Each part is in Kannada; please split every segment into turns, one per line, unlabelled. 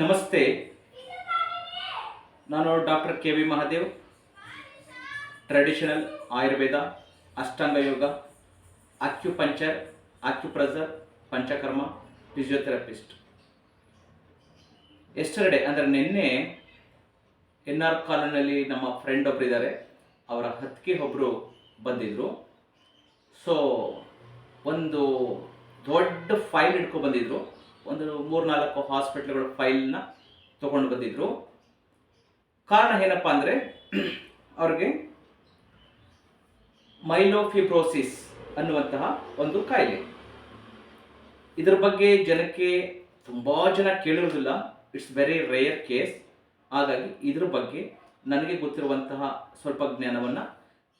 ನಮಸ್ತೆ. ನಾನು doctor K V Mahadev. Traditional Ayurveda, Ashtanga yoga, acupuncture, acupressure, panchakarma, physiotherapist. Yesterday ಅಂದರೆ ನಿನ್ನೆ ಎನ್ ಆರ್ ಕಾಲೋನಿಯಲ್ಲಿ ನಮ್ಮ ಫ್ರೆಂಡ್ ಒಬ್ರು ಇದ್ದಾರೆ. ಅವರ ಹತ್ತಿಗೆ ಒಬ್ಬರು ಬಂದಿದ್ದರು ಸೊ ಒಂದು ದೊಡ್ಡ ಫೈಲ್ ಇಟ್ಕೊಂಡು ಬಂದಿದ್ರು. ಒಂದು ಮೂರ್ನಾಲ್ಕು ಹಾಸ್ಪಿಟ್ಲ್ಗಳ ಫೈಲ್ನ ತೊಗೊಂಡು ಬಂದಿದ್ರು. ಕಾರಣ ಏನಪ್ಪ ಅಂದರೆ ಅವ್ರಿಗೆ ಮೈಲೋಫಿಬ್ರೋಸಿಸ್ ಅನ್ನುವಂತಹ ಒಂದು ಕಾಯಿಲೆ. ಇದರ ಬಗ್ಗೆ ಜನಕ್ಕೆ ತುಂಬ ಜನ ಕೇಳಿರೋದಿಲ್ಲ ಇಟ್ಸ್ ವೆರಿ ರೇಯರ್ ಕೇಸ್ ಹಾಗಾಗಿ ಇದ್ರ ಬಗ್ಗೆ ನನಗೆ ಗೊತ್ತಿರುವಂತಹ ಸ್ವಲ್ಪ ಜ್ಞಾನವನ್ನು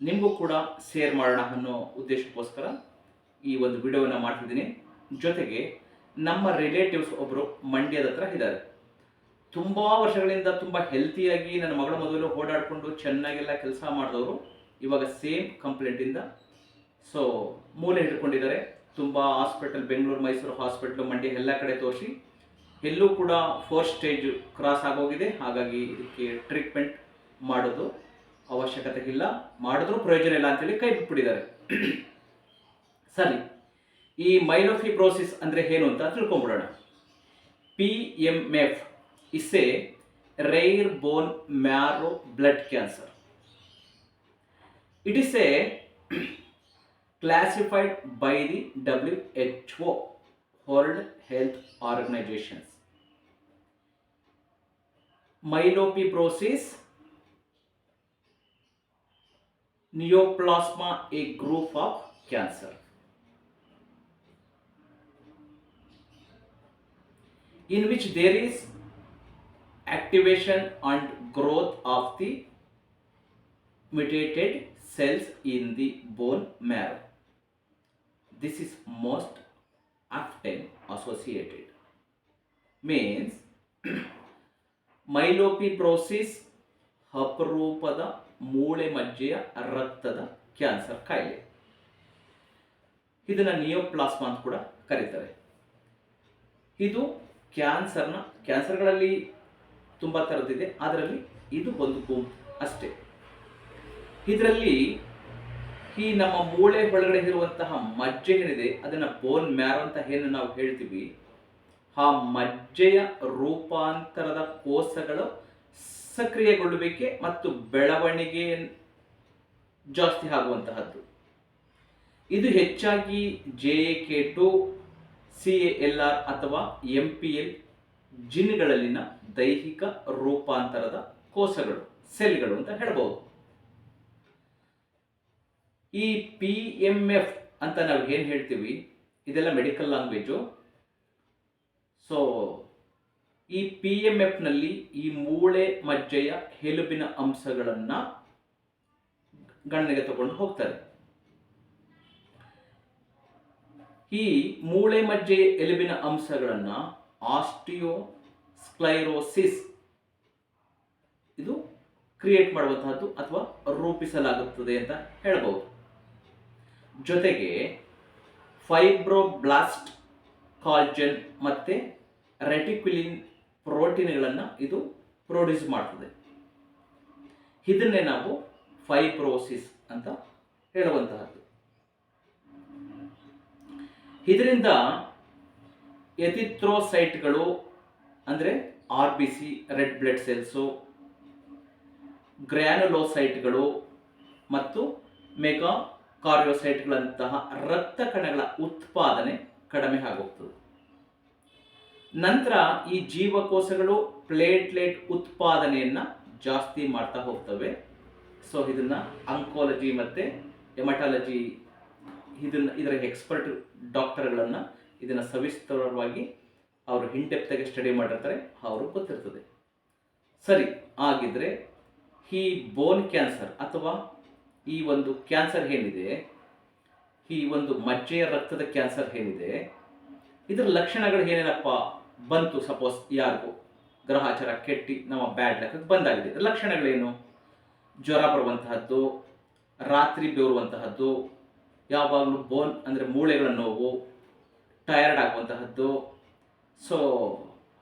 ನಿಮಗೂ ಕೂಡ ಶೇರ್ ಮಾಡೋಣ ಅನ್ನೋ ಉದ್ದೇಶಕ್ಕೋಸ್ಕರ ಈ ಒಂದು ವಿಡಿಯೋವನ್ನು ಮಾಡ್ತಿದ್ದೀನಿ. ಜೊತೆಗೆ ನಮ್ಮ ರಿಲೇಟಿವ್ಸ್ ಒಬ್ಬರು ಮಂಡ್ಯದ ಹತ್ರ ಇದ್ದಾರೆ. ತುಂಬ ವರ್ಷಗಳಿಂದ ತುಂಬ ಹೆಲ್ತಿಯಾಗಿ ನನ್ನ ಮಗಳ ಮೊದಲು ಓಡಾಡಿಕೊಂಡು ಚೆನ್ನಾಗೆಲ್ಲ ಕೆಲಸ ಮಾಡಿದವರು ಇವಾಗ ಸೇಮ್ ಕಂಪ್ಲೇಂಟಿಂದ ಸೊ ಮೂಲೆ ಹಿಡ್ಕೊಂಡಿದ್ದಾರೆ. ತುಂಬ ಹಾಸ್ಪಿಟಲ್ ಬೆಂಗಳೂರು ಮೈಸೂರು ಹಾಸ್ಪಿಟ್ಲು ಮಂಡ್ಯ ಎಲ್ಲ ಕಡೆ ತೋರಿಸಿ. ಎಲ್ಲೂ ಕೂಡ ಫೋರ್ ಸ್ಟೇಜ್ ಕ್ರಾಸ್ ಆಗೋಗಿದೆ. ಹಾಗಾಗಿ ಇದಕ್ಕೆ ಟ್ರೀಟ್ಮೆಂಟ್ ಮಾಡೋದು ಅವಶ್ಯಕತೆ ಇಲ್ಲ. ಮಾಡಿದ್ರೂ ಪ್ರಯೋಜನ ಇಲ್ಲ ಅಂತೇಳಿ ಕೈ ಬಿಟ್ಬಿಟ್ಟಿದ್ದಾರೆ. ಸರಿ. ಈ ಮೈಲೋಫಿಬ್ರೋಸಿಸ್ ಅಂದರೆ ಏನು ಅಂತ ತಿಳ್ಕೊಂಬಿಡೋಣ P M F is a rare bone marrow blood cancer it is a classified by the WHO, World Health Organizations. Myelofibrosis, neoplasma, a group of cancer. In which there is activation and growth of the mutated cells in the bone marrow. This is most often associated. Means myelofibrosis ಅಪರೂಪದ ಮೂಳೆ ಮಜ್ಜೆಯ ರಕ್ತದ ಕ್ಯಾನ್ಸರ್ ಕಾಯಿಲೆ ಇದನ್ನು ನಿಯೋಪ್ಲಾಸ್ಮಾ ಅಂತ ಕೂಡ ಕರೀತಾರೆ ಇದು ಕ್ಯಾನ್ಸರ್ನ, ಕ್ಯಾನ್ಸರ್ಗಳಲ್ಲಿ ತುಂಬ ಥರದ್ದಿದೆ ಅದರಲ್ಲಿ ಇದು ಒಂದು ಗುಂಪು ಅಷ್ಟೇ. ಇದರಲ್ಲಿ ಈ ನಮ್ಮ ಮೂಳೆ ಒಳಗಡೆ ಇರುವಂತಹ ಮಜ್ಜೆ ಏನಿದೆ, ಅದನ್ನು ಬೋನ್ ಮ್ಯಾರೋ ಅಂತ ಏನು ನಾವು ಹೇಳ್ತೀವಿ, ಆ ಮಜ್ಜೆಯ ರೂಪಾಂತರದ ಕೋಶಗಳು ಸಕ್ರಿಯಗೊಳ್ಳುವಿಕೆ ಮತ್ತು ಬೆಳವಣಿಗೆ ಜಾಸ್ತಿ ಆಗುವಂತಹದ್ದು. ಇದು ಹೆಚ್ಚಾಗಿ J K two C A L R ಅಥವಾ ಎಂ ಪಿ ಎಲ್ ಜಿನ್ಗಳಲ್ಲಿನ ದೈಹಿಕ ರೂಪಾಂತರದ ಕೋಶಗಳು, ಸೆಲ್ಗಳು ಅಂತ ಹೇಳ್ಬೋದು. ಈ ಪಿ ಎಂ ಎಫ್ ಅಂತ ನಾವು ಏನು ಹೇಳ್ತೀವಿ? ಇದೆಲ್ಲ ಮೆಡಿಕಲ್ ಲ್ಯಾಂಗ್ವೇಜು. ಸೊ, ಈ ಪಿ ಎಂ ಎಫ್ನಲ್ಲಿ ಈ ಮೂಳೆ ಮಜ್ಜೆಯ ಹೆಲುಬಿನ ಅಂಶಗಳನ್ನು ಗಣನೆಗೆ ತಗೊಂಡು ಹೋಗ್ತಾರೆ. ಈ ಮೂಳೆ ಮಜ್ಜೆ ಎಲುಬಿನ ಅಂಶಗಳನ್ನು ಆಸ್ಟಿಯೋ ಸ್ಕ್ಲೈರೋಸಿಸ್ ಇದು ಕ್ರಿಯೇಟ್ ಮಾಡುವಂತಹದ್ದು ಅಥವಾ ರೂಪಿಸಲಾಗುತ್ತದೆ ಅಂತ ಹೇಳಬಹುದು ಜೊತೆಗೆ ಫೈಬ್ರೋಬ್ಲಾಸ್ಟ್ ಕಾಲ್ಜನ್ ಮತ್ತು ರೆಟಿಕ್ಯುಲಿನ್ ಪ್ರೋಟೀನ್ಗಳನ್ನು ಇದು ಪ್ರೊಡ್ಯೂಸ್ ಮಾಡ್ತದೆ. ಇದನ್ನೇ ನಾವು ಫೈಬ್ರೋಸಿಸ್ ಅಂತ ಹೇಳುವಂತಹದ್ದು. ಇದರಿಂದ ಎಥಿತ್ರೋಸೈಟ್ಗಳು, ಅಂದರೆ R B C, red blood cells, ಗ್ರ್ಯಾನುಲೋಸೈಟ್ಗಳು ಮತ್ತು ಮೆಗಾ ಕಾರ್ಯೋಸೈಟ್ಗಳಂತಹ ರಕ್ತ ಕಣಗಳ ಉತ್ಪಾದನೆ ಕಡಿಮೆ ಆಗೋಗ್ತದೆ. ನಂತರ ಈ ಜೀವಕೋಶಗಳು ಪ್ಲೇಟ್ಲೆಟ್ ಉತ್ಪಾದನೆಯನ್ನು ಜಾಸ್ತಿ ಮಾಡ್ತಾ ಹೋಗ್ತವೆ. ಸೊ ಇದನ್ನು ಅಂಕೋಲಜಿ ಮತ್ತು ಎಮಟಾಲಜಿ ಇದನ್ನ ಇದರ ಎಕ್ಸ್ಪರ್ಟ್ ಡಾಕ್ಟರ್ಗಳನ್ನು ಇದನ್ನು ಸವಿಸ್ತರವಾಗಿ ಅವರು ಹಿಂಡೆಪ್ತಾಗಿ ಸ್ಟಡಿ ಮಾಡಿರ್ತಾರೆ, ಅವರು ಗೊತ್ತಿರ್ತದೆ. ಸರಿ ಆಗಿದ್ರೆ ಈ ಬೋನ್ ಕ್ಯಾನ್ಸರ್ ಅಥವಾ ಈ ಒಂದು ಕ್ಯಾನ್ಸರ್ ಏನಿದೆ, ಈ ಒಂದು ಮಜ್ಜೆಯ ರಕ್ತದ ಕ್ಯಾನ್ಸರ್ ಏನಿದೆ, ಇದರ ಲಕ್ಷಣಗಳು ಏನೇನಪ್ಪ ಬಂತು? ಸಪೋಸ್ ಯಾರಿಗೂ ಗ್ರಹಾಚಾರ ಕೆಟ್ಟಿ, ನಮ್ಮ ಬ್ಯಾಡ್ ಲೆಕ್ಕಕ್ಕೆ ಬಂದಾಗಿದೆ. ಇದರ ಲಕ್ಷಣಗಳೇನು? ಜ್ವರ ಬರುವಂತಹದ್ದು, ರಾತ್ರಿ ಬೆವರುವಂತಹದ್ದು ಯಾವಾಗಲೂ ಬೋನ್ ಅಂದರೆ ಮೂಳೆಗಳ ನೋವು ಟಯರ್ಡ್ ಆಗುವಂತಹದ್ದು ಸೊ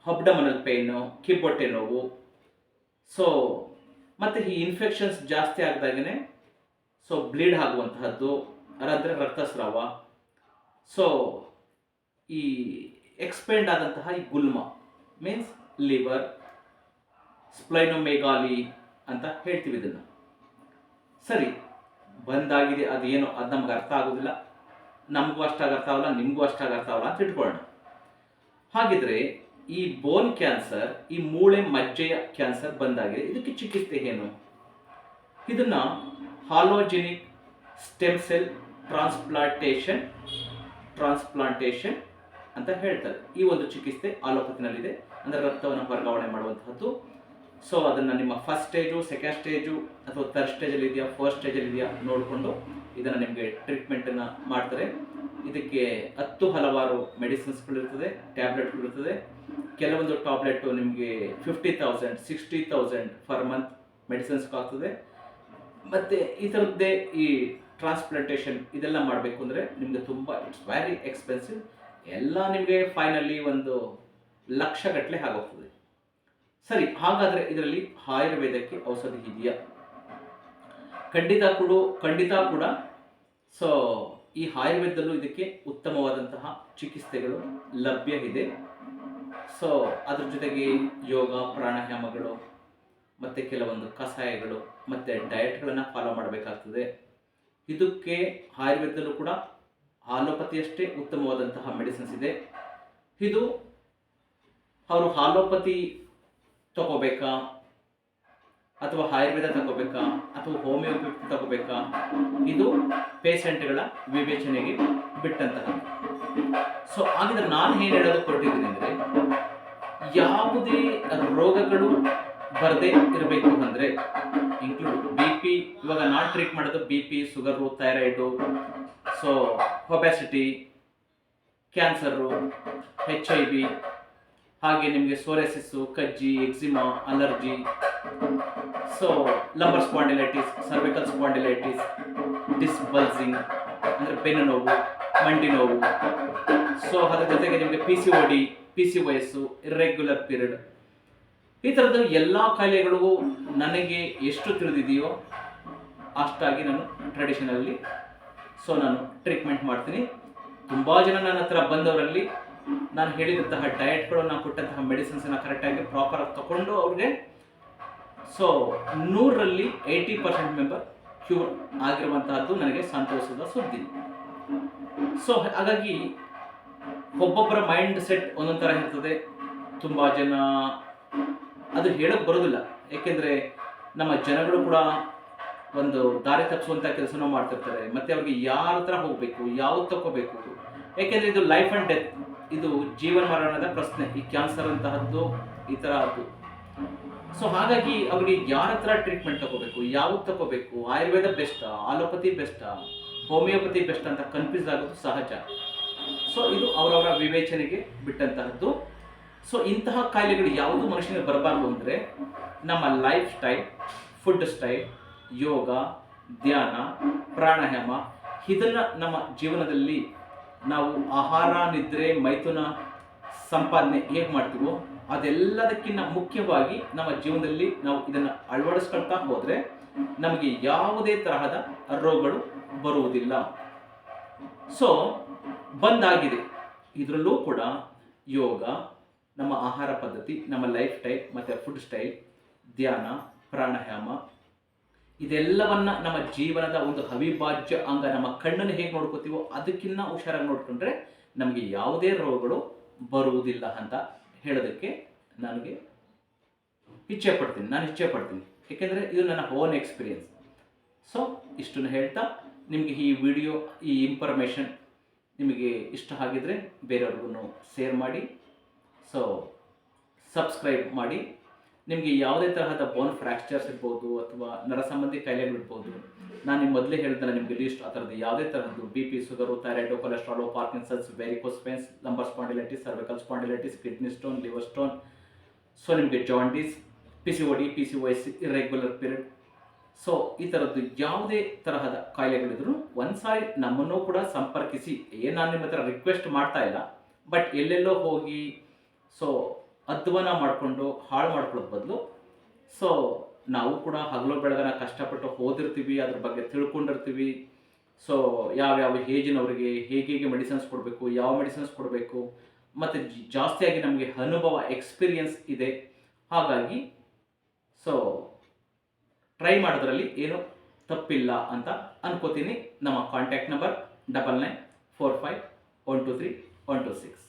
ಹಬ್ಡಮನಲ್ ಪೇಯ್ನು ಕಿಬ್ಬೊಟ್ಟೆ ನೋವು ಸೊ ಮತ್ತು ಈ ಇನ್ಫೆಕ್ಷನ್ಸ್ ಜಾಸ್ತಿ ಆಗಿದಾಗೇ ಸೊ ಬ್ಲೀಡ್ ಆಗುವಂತಹದ್ದು ಅದಂದರೆ ರಕ್ತಸ್ರಾವ ಸೊ ಈ ಎಕ್ಸ್ಪೆಂಡ್ ಆದಂತಹ ಈ ಗುಲ್ಮ ಮೀನ್ಸ್ ಲಿವರ್ ಸ್ಪ್ಲೈನೋಮೆಗಾಲಿ ಅಂತ ಹೇಳ್ತೀವಿ ಇದನ್ನು. ಸರಿ ಬಂದಾಗಿದೆ ಅದೇನು ಅದು ನಮ್ಗೆ ಅರ್ಥ ಆಗೋದಿಲ್ಲ. ನಮಗೂ ಅಷ್ಟಾಗಿ ಅರ್ಥ ಆಗಲ್ಲ, ನಿಮಗೂ ಅಷ್ಟಾಗಿ ಅರ್ಥ ಆಗಲ್ಲ ಅಂತ ಇಟ್ಕೊಳ್ಳೋಣ. ಹಾಗಿದ್ರೆ ಈ ಬೋನ್ ಕ್ಯಾನ್ಸರ್ ಈ ಮೂಳೆ ಮಜ್ಜೆಯ ಕ್ಯಾನ್ಸರ್ ಬಂದಾಗಿದೆ. ಇದಕ್ಕೆ ಚಿಕಿತ್ಸೆ ಏನು? ಇದನ್ನ allogenic stem cell transplantation transplantation ಅಂತ ಹೇಳ್ತಾರೆ. ಈ ಒಂದು ಚಿಕಿತ್ಸೆ ಆಲೋಪತಿನಲ್ಲಿದೆ ಅಂದರೆ ರಕ್ತವನ್ನು ವರ್ಗಾವಣೆ ಮಾಡುವಂತಹದ್ದು. ಸೊ ಅದನ್ನು ನಿಮ್ಮ ಫಸ್ಟ್ ಸ್ಟೇಜು ಸೆಕೆಂಡ್ ಸ್ಟೇಜು ಅಥವಾ ಥರ್ಡ್ ಸ್ಟೇಜಲ್ಲಿ ಇದೆಯಾ ಫಸ್ಟ್ ಸ್ಟೇಜಲ್ಲಿ ಇದೆಯಾ ನೋಡಿಕೊಂಡು ಇದನ್ನು ನಿಮಗೆ ಟ್ರೀಟ್ಮೆಂಟನ್ನು ಮಾಡ್ತಾರೆ. ಇದಕ್ಕೆ ಹತ್ತು ಹಲವಾರು ಮೆಡಿಸಿನ್ಸ್ಗಳಿರ್ತದೆ ಟ್ಯಾಬ್ಲೆಟ್ಗಳಿರ್ತದೆ ಕೆಲವೊಂದು ಟ್ಯಾಬ್ಲೆಟ್ ನಿಮಗೆ fifty thousand sixty thousand per month ಮೆಡಿಸಿನ್ಸ್ಗಾಗ್ತದೆ ಮತ್ತು ಈ ಥರದ್ದೇ ಈ ಟ್ರಾನ್ಸ್ಪ್ಲಾಂಟೇಷನ್ ಇದೆಲ್ಲ ಮಾಡಬೇಕು ಅಂದರೆ ನಿಮಗೆ ತುಂಬ ಇಟ್ಸ್ ವೆರಿ ಎಕ್ಸ್ಪೆನ್ಸಿವ್ ಎಲ್ಲ ನಿಮಗೆ ಫೈನಲಿ ಒಂದು ಲಕ್ಷಗಟ್ಟಲೆ ಆಗೋಗ್ತದೆ. ಸರಿ, ಹಾಗಾದರೆ ಇದರಲ್ಲಿ ಆಯುರ್ವೇದಕ್ಕೆ ಔಷಧಿ ಇದೆಯಾ? ಖಂಡಿತ ಕೂಡ ಖಂಡಿತ ಕೂಡ. ಸೊ ಈ ಆಯುರ್ವೇದದಲ್ಲೂ ಇದಕ್ಕೆ ಉತ್ತಮವಾದಂತಹ ಚಿಕಿತ್ಸೆಗಳು ಲಭ್ಯ ಇದೆ. ಸೊ ಅದ್ರ ಜೊತೆಗೆ ಯೋಗ, ಪ್ರಾಣಾಯಾಮಗಳು, ಮತ್ತು ಕೆಲವೊಂದು ಕಷಾಯಗಳು, ಮತ್ತು ಡಯಟ್ಗಳನ್ನು ಫಾಲೋ ಮಾಡಬೇಕಾಗ್ತದೆ. ಇದಕ್ಕೆ ಆಯುರ್ವೇದದಲ್ಲೂ ಕೂಡ ಆಲೋಪತಿಯಷ್ಟೇ ಉತ್ತಮವಾದಂತಹ ಮೆಡಿಸಿನ್ಸ್ ಇದೆ. ಇದು ಅವರು ಆಲೋಪತಿ ತಗೋಬೇಕಾ? ಅಥವಾ ಆಯುರ್ವೇದ ತಗೋಬೇಕಾ? ಅಥವಾ ಹೋಮಿಯೋಪತಿ ತಗೋಬೇಕಾ? ಇದು ಪೇಷಂಟ್ಗಳ ವಿವೇಚನೆಗೆ ಬಿಟ್ಟಂತಹ ಸೊ ಹಾಗಿದ್ರೆ ನಾನು ಏನು ಹೇಳೋದು ಕೊಟ್ಟಿದ್ದೀನಿ ಅಂದರೆ, ಯಾವುದೇ ರೋಗಗಳು ಬರದೇ ಇರಬೇಕು ಅಂದರೆ ಇನ್ಕ್ಲೂಡ್ ಬಿ ಪಿ ಇವಾಗ ನಾನು ಟ್ರೀಟ್ ಮಾಡೋದು B P sugar thyroid so obesity cancer H I V ಹಾಗೆ ನಿಮಗೆ psoriasis ಕಜ್ಜಿ eczema allergy so lumbar spondylitis cervical spondylitis disc bulging ಅಂದರೆ ಬೆನ್ನು ನೋವು, ಮಂಡಿ ನೋವು. ಸೊ ಅದರ ಜೊತೆಗೆ ನಿಮಗೆ P C O D P C ವಯಸ್ಸು ಇರ್ರೆಗ್ಯುಲರ್ ಪೀರಿಯಡ್ ಈ ಥರದ ಎಲ್ಲ ಕಾಯಿಲೆಗಳಿಗೂ ನನಗೆ ಎಷ್ಟು ತಿಳಿದಿದೆಯೋ ಅಷ್ಟಾಗಿ ನಾನು ಟ್ರೆಡಿಷನಲ್ಲಿ ಸೊ ನಾನು ಟ್ರೀಟ್ಮೆಂಟ್ ಮಾಡ್ತೀನಿ. ತುಂಬ ಜನ ನನ್ನ ಹತ್ರ ಬಂದವರಲ್ಲಿ ನಾನು ಹೇಳಿದಂತಹ ಡಯಟ್ಗಳು ನಾವು ಕೊಟ್ಟಂತಹ ಮೆಡಿಸಿನ್ಸನ್ನು ಕರೆಕ್ಟಾಗಿ ಪ್ರಾಪರಾಗಿ ತಗೊಂಡು ಅವ್ರಿಗೆ ಸೊ ನೂರರಲ್ಲಿ ಏಯ್ಟಿ ಪರ್ಸೆಂಟ್ ಮೆಂಬರ್ ಕ್ಯೂರ್ ಆಗಿರುವಂತಹದ್ದು ನನಗೆ ಸಂತೋಷದ ಸುದ್ದಿ. ಸೊ ಹಾಗಾಗಿ ಒಬ್ಬೊಬ್ಬರ ಮೈಂಡ್ ಸೆಟ್ ಒಂದೊಂದು ಥರ ಇರ್ತದೆ. ತುಂಬ ಜನ ಅದು ಹೇಳೋಕ್ಕೆ ಬರೋದಿಲ್ಲ. ಏಕೆಂದರೆ ನಮ್ಮ ಜನಗಳು ಕೂಡ ಒಂದು ದಾರಿ ತಪ್ಪಿಸುವಂಥ ಕೆಲಸನೂ ಮಾಡ್ತಿರ್ತಾರೆ. ಮತ್ತು ಅವ್ರಿಗೆ ಯಾರ ಹತ್ರ ಹೋಗಬೇಕು, ಯಾವ್ದು ತಗೋಬೇಕು ಏಕೆಂದರೆ ಇದು ಲೈಫ್ ಆ್ಯಂಡ್ ಡೆತ್ ಇದು ಜೀವನ ಮರಣದ ಪ್ರಶ್ನೆ, ಈ ಕ್ಯಾನ್ಸರ್ ಅಂತಹದ್ದು ಈ ಅದು. ಸೊ ಹಾಗಾಗಿ ಅವ್ರಿಗೆ ಯಾರ ಹತ್ರ ಟ್ರೀಟ್ಮೆಂಟ್ ತಗೋಬೇಕು, ಯಾವ್ದು ತಗೋಬೇಕು, Ayurveda best allopathy best, homeopathy best ಅಂತ ಕನ್ಫ್ಯೂಸ್ ಆಗೋದು ಸಹಜ. ಸೊ ಇದು ಅವರವರ ವಿವೇಚನೆಗೆ ಬಿಟ್ಟಂತಹದ್ದು. ಸೊ ಇಂತಹ ಕಾಯಿಲೆಗಳು ಯಾವುದು ಮನುಷ್ಯನಿಗೆ ಬರಬಾರ್ದು ಅಂದರೆ ನಮ್ಮ life style food style yoga, ಧ್ಯಾನ, ಪ್ರಾಣಾಯಾಮ ಇದನ್ನು ನಮ್ಮ ಜೀವನದಲ್ಲಿ ನಾವು ಆಹಾರ, ನಿದ್ರೆ, ಮೈಥುನ ಸಂಪಾದನೆ ಹೇಗೆ ಮಾಡ್ತೀವೋ ಅದೆಲ್ಲದಕ್ಕಿಂತ ಮುಖ್ಯವಾಗಿ ನಮ್ಮ ಜೀವನದಲ್ಲಿ ನಾವು ಇದನ್ನು ಅಳವಡಿಸ್ಕೊಳ್ತಾ ಹೋದರೆ ನಮಗೆ ಯಾವುದೇ ತರಹದ ರೋಗಗಳು ಬರುವುದಿಲ್ಲ. ಸೊ ಬಂದಾಗಿದೆ. ಇದರಲ್ಲೂ ಕೂಡ ಯೋಗ, ನಮ್ಮ ಆಹಾರ ಪದ್ಧತಿ, ನಮ್ಮ ಲೈಫ್ ಸ್ಟೈಲ್ ಮತ್ತು ಫುಡ್ ಸ್ಟೈಲ್ ಧ್ಯಾನ, ಪ್ರಾಣಾಯಾಮ ಇದೆಲ್ಲವನ್ನ ನಮ್ಮ ಜೀವನದ ಒಂದು ಅವಿಭಾಜ್ಯ ಅಂಗ ನಮ್ಮ ಕಣ್ಣನ್ನು ಹೇಗೆ ನೋಡ್ಕೋತೀವೋ ಅದಕ್ಕಿನ್ನ ಹುಷಾರಾಗಿ ನೋಡ್ಕೊಂಡ್ರೆ ನಮಗೆ ಯಾವುದೇ ರೋಗಗಳು ಬರುವುದಿಲ್ಲ ಅಂತ ಹೇಳೋದಕ್ಕೆ ನನಗೆ ಇಚ್ಛೆ ಪಡ್ತೀನಿ. ನಾನು ಇಚ್ಛೆ ಪಡ್ತೀನಿ. ಏಕೆಂದರೆ ಇದು ನನ್ನ ಓನ್ ಎಕ್ಸ್ಪೀರಿಯನ್ಸ್ ಸೊ ಇಷ್ಟನ್ನು ಹೇಳ್ತಾ, ನಿಮಗೆ ಈ ವಿಡಿಯೋ ಈ ಇನ್ಫಾರ್ಮೇಷನ್ ನಿಮಗೆ ಇಷ್ಟ ಆಗಿದ್ರೆ ಬೇರೆಯವ್ರಿಗೂ ಶೇರ್ ಮಾಡಿ. ಸೊ ಸಬ್ಸ್ಕ್ರೈಬ್ ಮಾಡಿ. ನಿಮಗೆ ಯಾವುದೇ ತರಹದ ಬೋನ್ ಫ್ರ್ಯಾಕ್ಚರ್ಸ್ ಇರ್ಬೋದು ಅಥವಾ ನರ ಸಂಬಂಧಿ ಕಾಯಿಲೆಗಳಿರ್ಬೋದು, ನಾನು ನಿಮ್ಮ ಮೊದಲೇ ಹೇಳಿದ್ನಲ್ಲ, ನಿಮಗೆ ಲೀಸ್ಟ್ ಆ ಥರದ್ದು ಯಾವುದೇ ತರಹದ್ದು B P sugar thyroid cholesterol Parkinson's varicose veins lumbar spondylitis cervical spondylitis kidney stone liver stone so ನಿಮಗೆ jaundice P C O D P C O S irregular period so ಈ ಥರದ್ದು ಯಾವುದೇ ತರಹದ ಕಾಯಿಲೆಗಳಿದ್ರು ಒಂದ್ಸಾರಿ ನಮ್ಮನ್ನು ಕೂಡ ಸಂಪರ್ಕಿಸಿ. ಏನು ನಾನು ನಿಮ್ಮ ಹತ್ರ ರಿಕ್ವೆಸ್ಟ್ ಮಾಡ್ತಾ ಇಲ್ಲ ಬಟ್ ಎಲ್ಲೆಲ್ಲೋ ಹೋಗಿ ಸೊ ಅಧ್ವಾನ ಮಾಡಿಕೊಂಡು, ಹಾಳು ಮಾಡ್ಕೊಳ್ಳೋದ್ ಬದಲು. ಸೊ ನಾವು ಕೂಡ ಹಗಲು ಬೆಳಗನ ಕಷ್ಟಪಟ್ಟು ಓದಿರ್ತೀವಿ, ಅದ್ರ ಬಗ್ಗೆ ತಿಳ್ಕೊಂಡಿರ್ತೀವಿ. ಸೊ ಯಾವ್ಯಾವ ಏಜಿನವ್ರಿಗೆ, ಹೇಗೆ ಹೇಗೆ ಮೆಡಿಸಿನ್ಸ್ ಕೊಡಬೇಕು, ಯಾವ ಮೆಡಿಸಿನ್ಸ್ ಕೊಡಬೇಕು, ಮತ್ತು ಜಾಸ್ತಿಯಾಗಿ ನಮಗೆ ಅನುಭವ, ಎಕ್ಸ್ಪೀರಿಯನ್ಸ್ ಇದೆ. ಹಾಗಾಗಿ ಸೊ ಟ್ರೈ ಮಾಡೋದ್ರಲ್ಲಿ ಏನು ತಪ್ಪಿಲ್ಲ ಅಂತ ಅನ್ಕೋತೀನಿ. ನಮ್ಮ contact number double nine four five one two three one two six.